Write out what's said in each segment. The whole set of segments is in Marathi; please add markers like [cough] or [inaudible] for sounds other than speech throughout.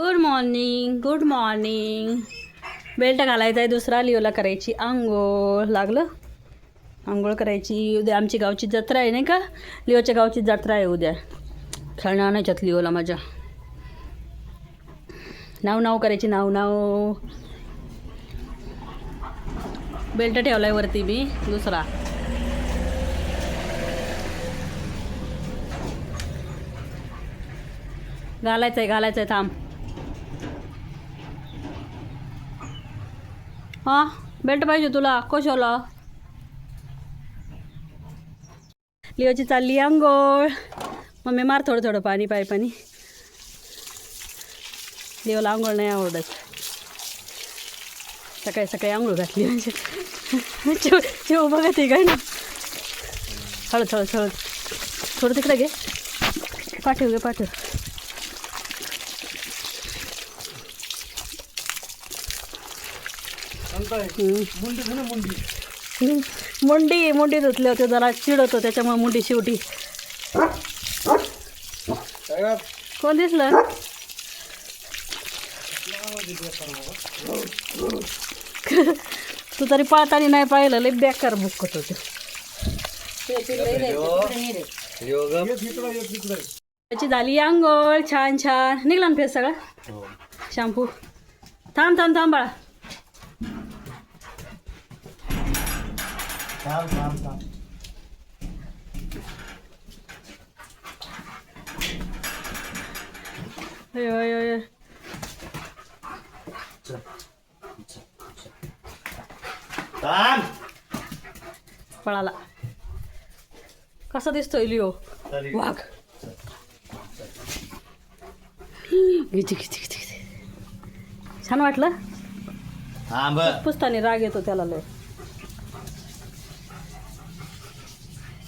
Good morning good morning belt घालायचा आहे दुसरा लिओला करायची आंघोळ. लागलं? आंघोळ करायची. उद्या आमची गावची जत्रा आहे नाही का? लिओच्या गावची जत्रा आहे उद्या. खेळणं आणायच्यात लिओला माझ्या. नाव नाव करायची नाव नाव. बेल्ट ठेवलाय वरती मी दुसरा. घालायचं आहे घालायचं आहे थांब. हां बेल्ट पाहिजे तुला. कशाला? लिओची चालली आंघोळ. मम्मी मार थोडं थोडं पाणी पाय पाणी. लिओला आंघोळ नाही आवडत. सकाळी सकाळी आंघोळ घातली म्हणजे. चिव चिव बघत आहे काय ना. हळद हळद हळद. थोडं तिकडे घे. पाठव घे पाठव. मुंडी मुंडी. धुतले होते जरा चिडवतो त्याच्यामुळे मुंडी शेवटी. कोण दिसलं? तू तरी पाळताना नाही पाहिलं लय बेकार बुकत होते त्याची झाली आंघोळ छान छान. निघला ना फेस सगळा? शॅम्पू. थांब थांब थांब बाळा. अय, अय. पळाला. कसा दिसतोय लिओ? वाघ. किती किती किती किती छान वाटलं? पुसताना राग येतो त्याला लय.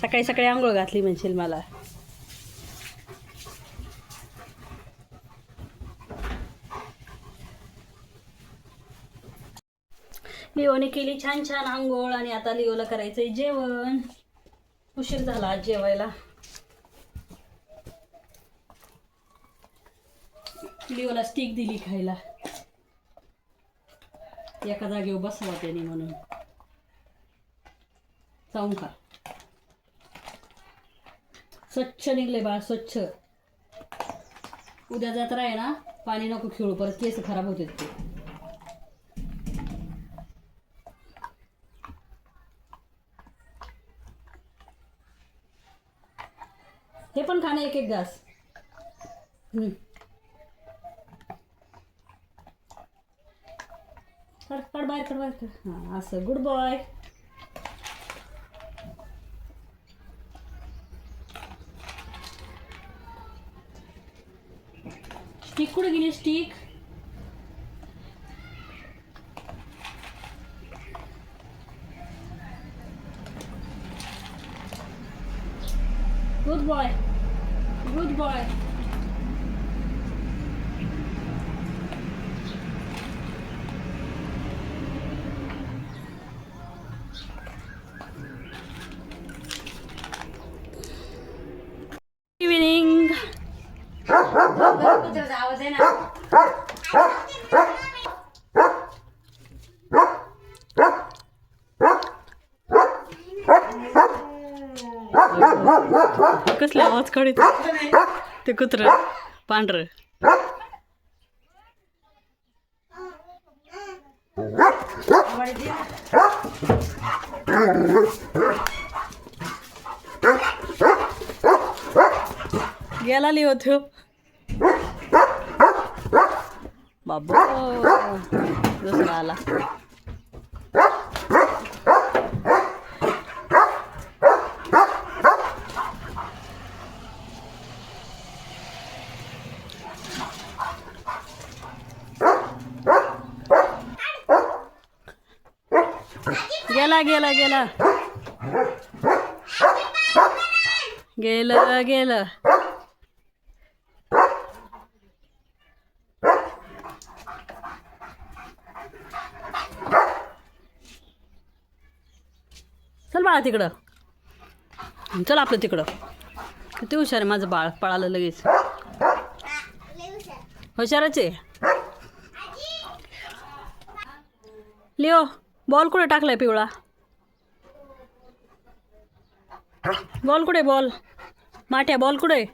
सकाळी सकाळी आंघोळ घातली म्हणशील मला. लिओने केली छान छान आंघोळ आणि आता लिओला करायचंय जेवण. उशीर झाला आज जेवायला. लिओला स्टिक दिली खायला. एका जागेवर बसला त्याने म्हणून. जाऊन का स्वच्छ निघले बाळ स्वच्छ. उद्या जत्रा आहे ना पाणी नको खेळू परत केस खराब होते ते. हे पण खाणं एक एक घास. हम्म. काढ काढ बाहेर काढ बाहेर काढ हां असं. गुड बॉय स्टिक कुठे गेली stick good boy good boy evening कसले आवाज काढित ते कुत्र पांढर. गेला लिहो हो बाबा. दुसरा आला. गेला गेला गेला. गेलं गेलं चल बाळा तिकडं. चल आपलं तिकडं. किती हुशार आहे माझं बाळ. पळालं लगेच. हुशारच आहे. लिओ बॉल कुठे टाकलाय पिवळा? बॉल कुठे बॉल? माठ्या बॉल कुठे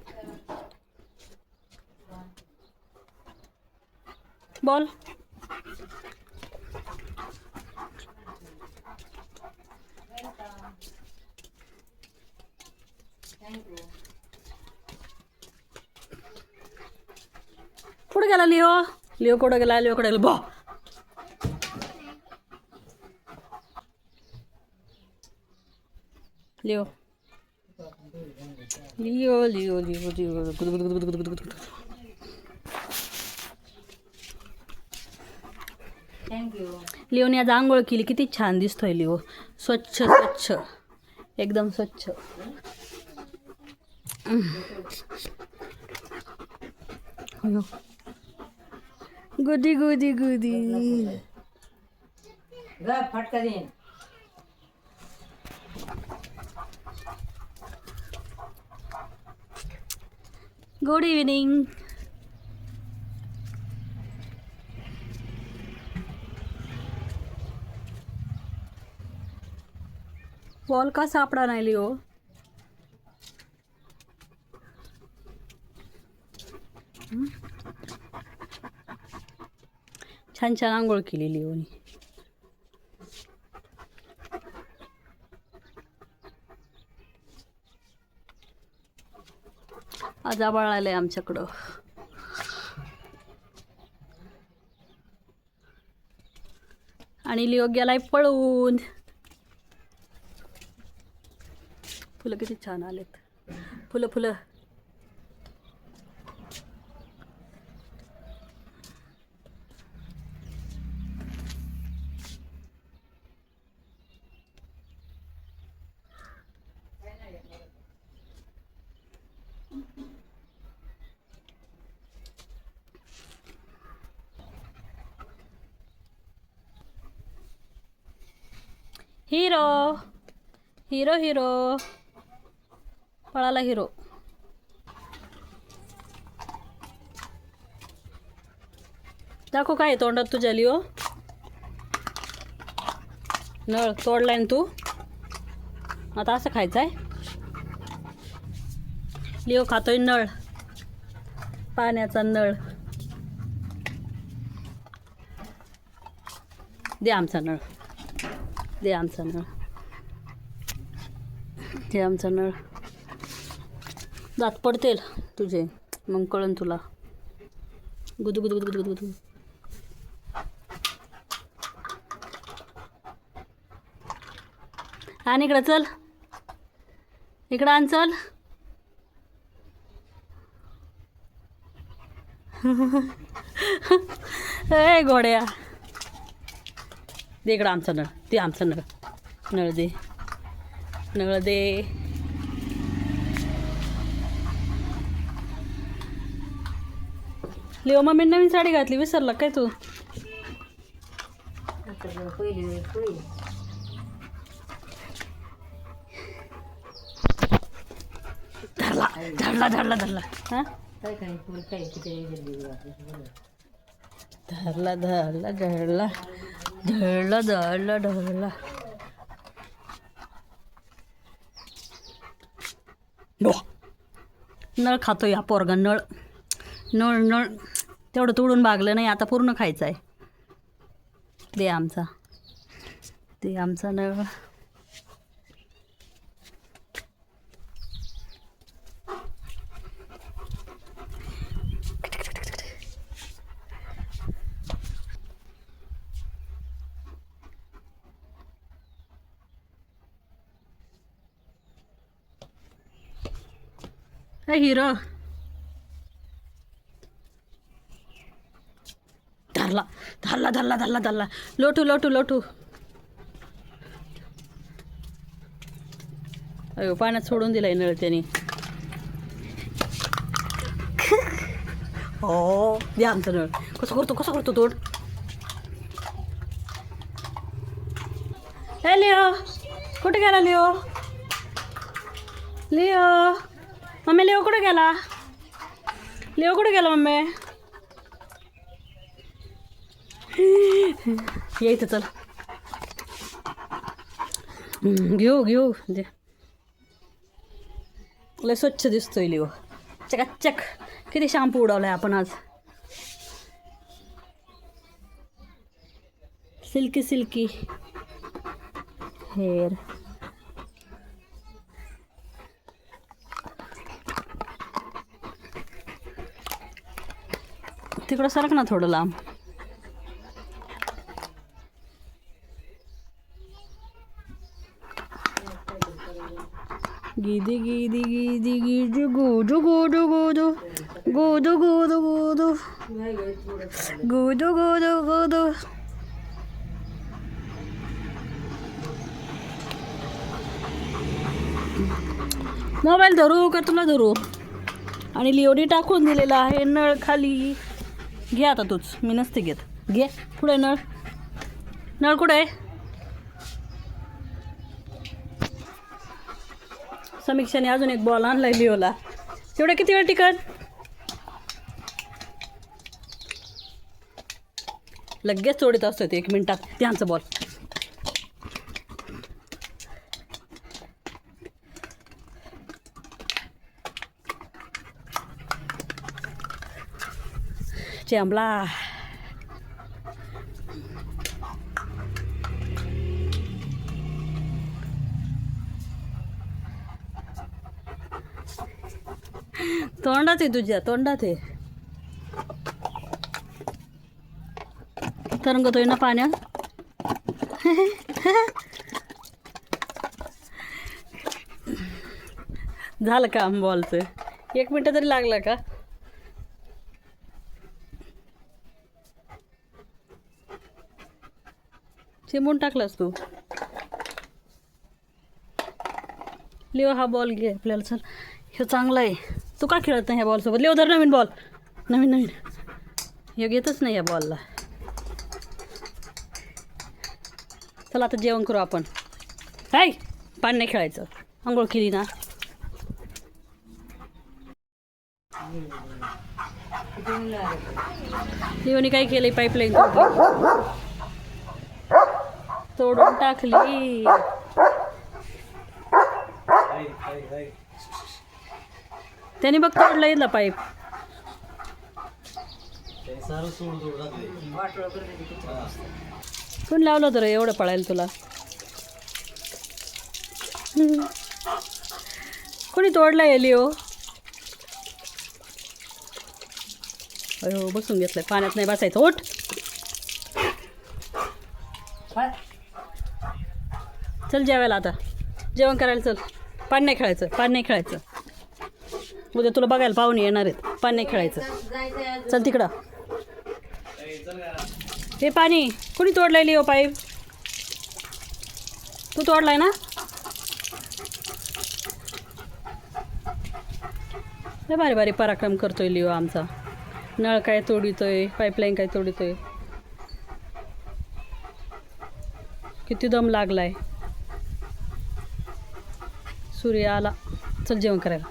बॉल. कुठे गेला लिओ? लिओ कुठे गेला? लिओ कुठे गेला? बॉ Leo. Leo Leo Leo Leo. Good good लिओने आज आंघोळ केली. किती छान दिसतोय लिओ. स्वच्छ स्वच्छ. एकदम स्वच्छ. अयो. गुदी गुदी गुदी. फटका देईन. गुड इव्हिनिंग बॉल का सापडा नाही लिओ. हं? छान छान आंघोळ केली लिओनी आज आबाळ आलंय आमच्याकडं. आणि लिओ गेलाय पळून. फुलं किती छान आलेत. फुलं फुलं. हिरो हिरो हिरो पळाला हिरो दाखव काय तोंडात तुझ्या लिओ हो? नळ तोडलाय ना तू. आता असं खायचं आहे. लिओ खातोय नळ. पाण्याचा नळ. दे आमचा नळ. दे आमचा नळ. दे आमचा नळ. दात पडतील तुझे. मग कळन तुला. गुदू गुदू गुदू गुदू गुदू. आणि इकडं चल. इकडं आण चल. [laughs] ए घोड्या. दे इकडं आमचा नळ. दे आमचा नळ. नळ दे. नळ दे. लिओ मम्मी नवीन साडी घातली विसरला काय तू? धरला धरला धरला धरला. हा? धरला धरला धरला. धरला धरला नो. नळ खातो या पोरगा नळ. नळ नळ. तेवढं तोडून भागलं नाही आता पूर्ण खायचं आहे दे आमचा. दे आमचा नळ. हिरो. धरला धरला धरला धरला धरला. लोटू लोटू लोटू. अयो पाण्यात सोडून दिलाय नळ त्याने. हो द्या आमचं नळ. कसं करतो कसं करतो तोड? हे लिओ कुठे गेला लिओ? लिओ. मम्मी लेव कुठे गेला? लेव कुठे गेला मम्मी? यायचं चल. घेऊ घेऊ. लय स्वच्छ दिसतोय लिओ चकाचक. किती शॅम्पू उडवलाय आपण आज. Silky silky. हेअर तिकडं सरक ना थोडं लांब. गिदी गिदी गिदी गिदी गुदू गुदू गोदू गुदू गुदू गोदू गुदू गुदू गुदू मोबाईल धरू का तुला धरू? आणि लिओडी टाकून दिलेला आहे नळ खाली. घे आता तूच. मी नसते घेत. घे. पुढे नळ. नळ कुठं आहे? समीक्षाने अजून एक बॉल आणलाय लिओला तेवढा किती वेळ टिकत लगेच सोडित असतो ते एक मिनिटात. त्यांचं बॉल चेंबला तोंडात आहे तुझ्या तोंडात आहे तरंगतोय ना पाण्यात झालं का बॉलचं एक मिनटं तरी लागलं का चिमून टाकलास तू. लिओ हा बॉल घे आपल्याला चल. हे चांगला आहे. तू का खेळत नाही ह्या बॉलसोबत लिओ धर नवीन बॉल नवीन नवीन. हे घेतच नाही या बॉलला चला आता जेवण करू आपण. काय पाणी नाही खेळायचं. आंघोळ केली ना. लिओनी काय केलंय पाईपलाईन तोडून टाकली. त्याने बघ तोडला इथला पाईप. कोण लावलं होतं रे एवढं पळायला तुला? कोणी तोडला हो अयो बसून घेतलं पाण्यात नाही बसायचं. ओठ चल जेवायला आता. जेवण करायला चल. पाणी नाही खेळायचं पाणी नाही खेळायचं. उद्या तुला बघायला पाहुणे येणार आहेत. पाणी नाही खेळायचं. चल तिकडं. हे पाणी कुणी तोडलाय हो पाईप तू तोडलाय ना? लय भारी भारी पराक्रम करतोय लिओ आमचा. नळ काय तोडितोय पाईपलाईन काय तोडितोय. किती दम लागलाय. सूर्य आला चल जेवण करायला.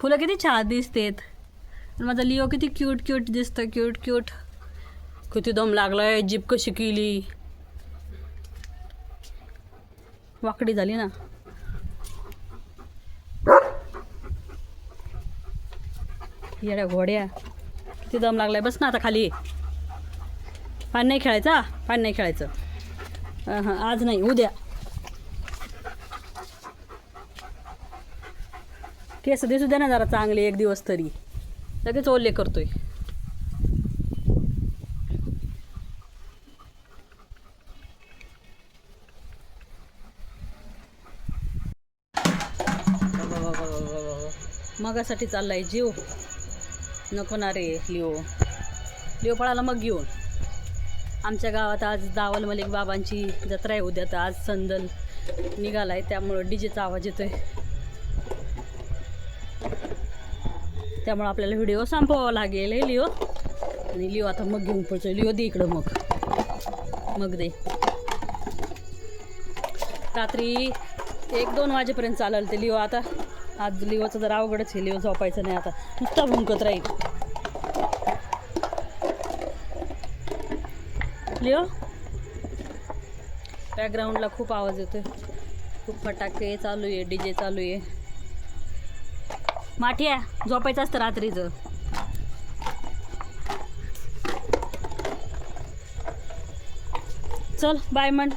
फुलं किती छान दिसतेत. माझा लिओ किती क्यूट क्यूट दिसतं क्यूट क्यूट किती दम लागलाय जीप कशी केली. वाकडी झाली ना. येड्या घोड्या. किती दम लागलाय बस ना आता खाली. पान नाही खेळायचं हा? नाही खेळायचं. हां आज नाही उद्या. केस दिसू दे ना जरा चांगले एक दिवस तरी. लगेच ओले करतोय. मगासाठी चाललाय जीव. नको ना रे लिओ. लिओ पळाला मग घेऊन. आमच्या गावात आज दावल मलिक बाबांची जत्रा आहे. उद्या तर आज संदल निघाला आहे त्यामुळं डीजेचा आवाज येतो आहे त्यामुळं आपल्याला व्हिडिओ संपवावा लागेल हे लिओ. आणि लिओ आता मग घेऊन पडतो लिओ दे इकडं मग. मग दे. रात्री एक दोन वाजेपर्यंत चालेल ते लिओ आता. आज लिओचं जर अवघडच आहे. लिओ झोपायचं नाही आता. नुसता भुंकत राहील. लिओ बॅकग्राऊंडला खूप आवाज येतोय. खूप फटाके चालू आहे डी जे चालू आहे. माठी आहे झोपायचं असतं रात्रीचं. चल बाय म्हण.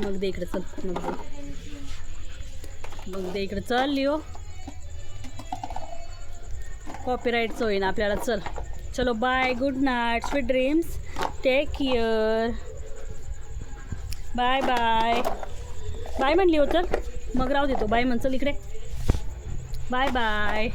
मग दे इकडे चल मग दे. मग दे इकडे चल लिओ. कॉपीराईटचं होईन आपल्याला चल. चलो bye good night sweet dreams take care bye bye bye म्हणली हो चल मग राहू देतो बाय म्हणचल इकडे. Bye bye